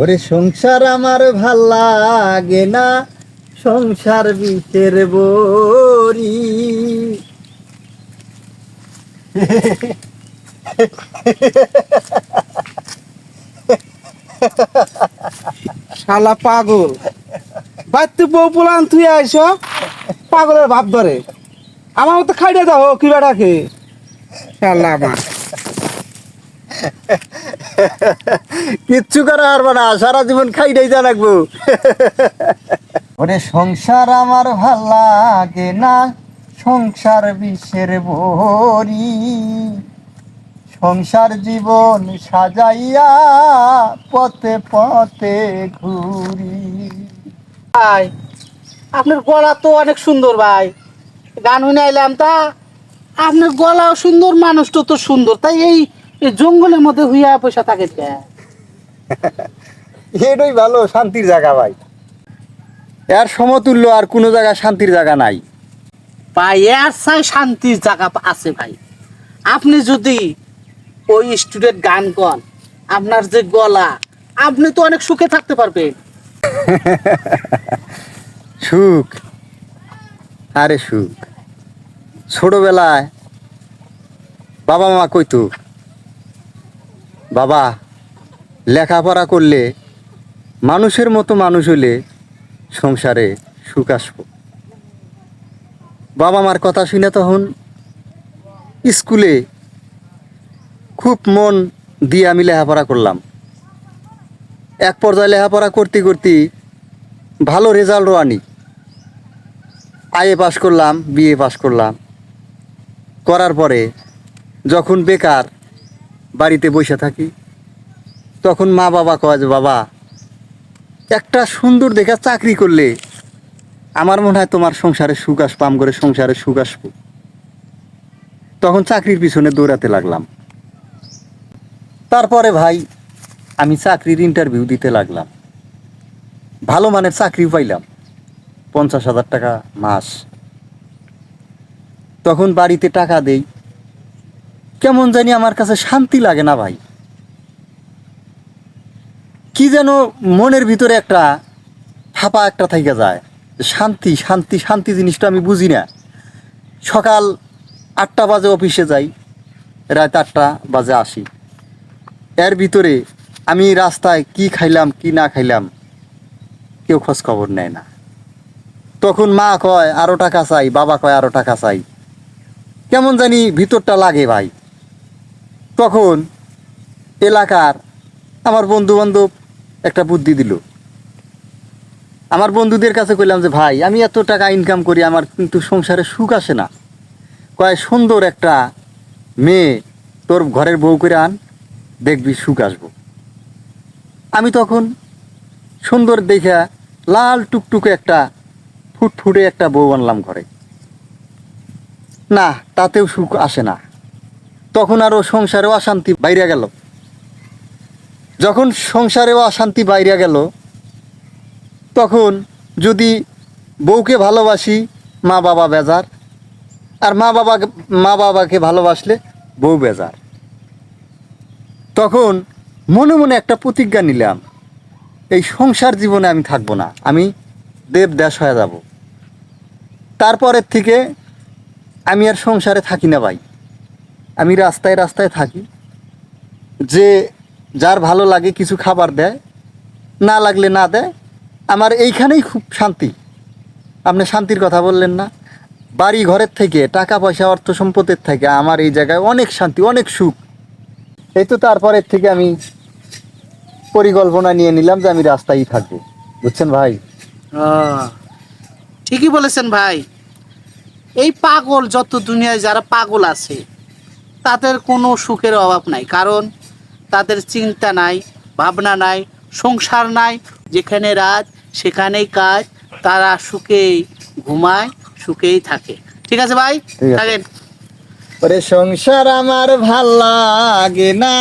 ওরে সংসার আমার ভালো লাগে না, সংসার বিষের বরি। শালা পাগল। বাইতে বউ পোলান তুই আইস, পাগলের ভাব ধরে। আমার মতো খাইতে দাও, কি বেটাকে শালা আমার। কিচ্ছু করা পারব না সারা জীবন খাইটাই যা রাখব ওরে সংসার আমার ভালো লাগে না সংসার বিষের বরি সংসার জীবন সাজাইয়া পথে পথে ঘুরি। ভাই আপনার গলা তো অনেক সুন্দর ভাই। গান শুনে আইলাম তা আপনার গলাও সুন্দর মানুষটা তো সুন্দর। তাই এই এই জঙ্গলের মধ্যে হুইয়া পয়সা থাকে এটাই ভালো শান্তির জায়গা ভাই। এর সমতুল্য আর কোনো জায়গায় শান্তির জায়গা নাই। ভাই এর চাই শান্তির জায়গা আছে ভাই। আপনি যদি ওই স্টুডেন্ট গান কন আপনার যে গলা আপনি তো অনেক সুখে থাকতে পারবেন। সুখ? আরে সুখ। ছোটবেলায় বাবা মা কইতো বাবা, লেখাপড়া করলে মানুষের মতো মানুষ হলে সংসারে সুখ আসব। বাবা মার কথা শুনে তখন স্কুলে খুব মন দিয়ে আমি লেখাপড়া করলাম। এক পর্যায়ে লেখাপড়া করতে করতে ভালো রেজাল্টও আনি। আইএ পাস করলাম বিএ পাস করলাম। করার পরে যখন বেকার বাড়িতে বসে থাকি। তখন মা বাবা কয় যে, বাবা, একটা সুন্দর দেখে চাকরি করলে আমার মনে হয় তোমার সংসারে সুখ আসব আম করে সংসারে সুখ আসব। তখন চাকরির পিছনে দৌড়াতে লাগলাম। তারপরে ভাই, আমি চাকরির ইন্টারভিউ দিতে লাগলাম। ভালো মানের চাকরি পাইলাম, পঞ্চাশ হাজার টাকা মাস। তখন বাড়িতে টাকা দেই কেমন জানি আমার কাছে শান্তি লাগে না ভাই। কি যেন মনের ভিতরে একটা ফাঁপা একটা থেকে যায়। শান্তি শান্তি শান্তি জিনিসটা আমি বুঝি না। সকাল আটটা বাজে অফিসে যাই, রাত আটটা বাজে আসি। এর ভিতরে আমি রাস্তায় কি খাইলাম, কি না খাইলাম, কেউ খোঁজ খবর নেয় না। তখন মা কয়, আরও টাকা চাই, বাবা কয়, আরও টাকা চাই। কেমন জানি ভিতরটা লাগে ভাই। তখন এলাকার আমার বন্ধু বান্ধব একটা বুদ্ধি দিল। আমার বন্ধুদের কাছে কইলাম যে, ভাই, আমি এত টাকা ইনকাম করি, আমার কিন্তু সংসারে সুখ আসে না। কয় সুন্দর একটা মেয়ে তোর ঘরের বউ করে আন, দেখবি সুখ আসব। আমি তখন সুন্দর দেখা লাল টুকটুকে একটা ফুটফুটে একটা বউ আনলাম ঘরে। না, তাতেও সুখ আসে না। তখন আরও সংসারেও অশান্তি বাইরে গেল। যখন সংসারেও অশান্তি বাইরে গেল, তখন যদি বউকে ভালোবাসি মা বাবা বেজার। আর মা বাবা মা বাবাকে ভালোবাসলে বউ বেজার। তখন মনে মনে একটা প্রতিজ্ঞা নিলাম, এই সংসার জীবনে আমি থাকব না, আমি দেব দেশ হয়ে যাব। তারপরের থেকে আমি আর সংসারে থাকি না ভাই। আমি রাস্তায় রাস্তায় থাকি। যে যার ভালো লাগে কিছু খাবার দেয়, না লাগলে না দেয়, আমার এইখানেই খুব শান্তি। আপনি শান্তির কথা বললেন না। বাড়ি ঘরের থেকে টাকা পয়সা অর্থ সম্পদের থেকে আমার এই জায়গায় অনেক শান্তি, অনেক সুখ। এই তো তারপরের থেকে আমি পরিকল্পনা নিয়ে নিলাম যে আমি রাস্তায় থাকব। বুঝছেন ভাই? ঠিকই বলেছেন ভাই। এই পাগল, যত দুনিয়ায় যারা পাগল আছে তাদের কোনো সুখের অভাব নাই কারণ তাদের চিন্তা নাই ভাবনা নাই সংসার নাই যেখানে রাত সেখানেই কাজ তারা সুখেই ঘুমায় সুখেই থাকে। ঠিক আছে ভাই? থাকেন। সংসার আমার ভালো লাগে না।